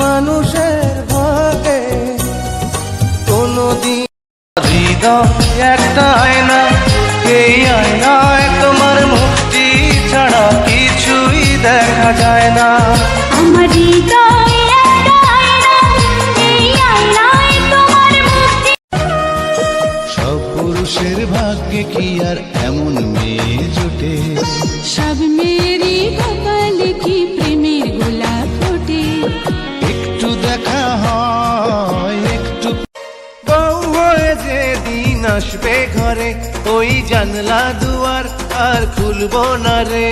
মানুষের ভাগে কোনদিন একটা আয়না এই আয়নায় তোমার মুক্তি ছাড়া কিছুই দেখা যায় না। আমার সব পুরুষের ভাগ্যে কি আর এমন মেয়ে জোটে? সব মেয়েরই আসবে ঘরে ওই জানলা দুয়ার আর খুলবো না রে।